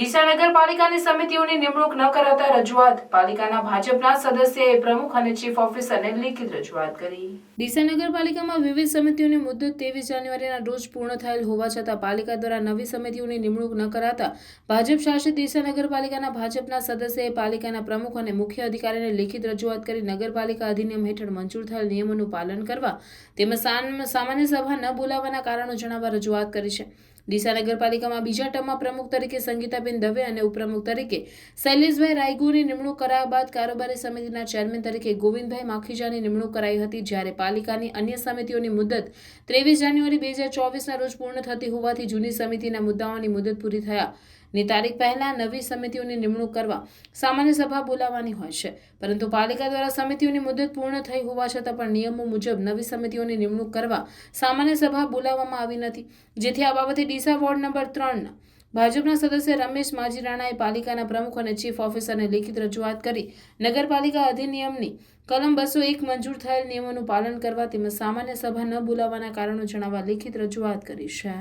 ડીસા નગરપાલિકાની સમિતિઓની નિમણૂક ન કરાતા રજૂઆત. પાલિકાના ભાજપના સદસ્યએ પ્રમુખ અને ચીફ ઓફિસરને લેખિત રજૂઆત કરી. ડીસા નગરપાલિકામાં વિવિધ સમિતિઓની મુદત ત્રેવીસ જાન્યુઆરીના રોજ પૂર્ણ થયેલ હોવા છતાં પાલિકા દ્વારા નવી સમિતિઓની નિમણૂક ન કરાતા ભાજપ શાસિત ડીસા નગરપાલિકાના ભાજપના સદસ્યએ પાલિકાના પ્રમુખ અને મુખ્ય અધિકારીને લેખિત રજૂઆત કરી નગરપાલિકા અધિનિયમ હેઠળ મંજૂર થયેલ નિયમોનું પાલન કરવા તેમજ સામાન્ય સભા ન બોલાવવાના કારણો જણાવવા રજૂઆત કરી છે. ડીસા નગરપાલિકામાં બીજા ટર્મમાં પ્રમુખ તરીકે સંગીતાબેન દવે અને ઉપપ્રમુખ તરીકે શૈલેષભાઈ રાયગુની નિમણૂક કરાયા બાદ કારોબારી સમિતિના ચેરમેન તરીકે ગોવિંદભાઈ માખીજાની નિમણૂક કરાઈ હતી, જ્યારે પાલિકાની અન્ય સમિતિઓની મુદત ત્રેવીસ જાન્યુઆરી બે હજાર ચોવીસના રોજ પૂર્ણ થતી હોવાથી જૂની સમિતિના મુદ્દાઓની મુદત પૂરી થયા. ની તારીખ પહેલા નવી સમિતિઓની નિમણૂક કરવા સામાન્ય સભા બોલાવવાની હોય છે. પરંતુ પાલિકા દ્વારા સમિતિઓની મુદત પૂર્ણ થઈ હોવા છતાં પણ નિયમો મુજબ નવી સમિતિઓની નિમણૂક કરવા સામાન્ય સભા બોલાવવામાં આવી નથી. જેથી આ બાબતે ડીસા વોર્ડ નંબર ત્રણના ભાજપના સદસ્ય રમેશ માજી રાણાએ પાલિકાના પ્રમુખ અને ચીફ ઓફિસરને લેખિત રજૂઆત કરી નગરપાલિકા અધિનિયમની કલમ બસો એક મંજૂર થયેલ નિયમોનું પાલન કરવા તેમજ સામાન્ય સભા ન બોલાવવાના કારણો જણાવવા લેખિત રજૂઆત કરી છે.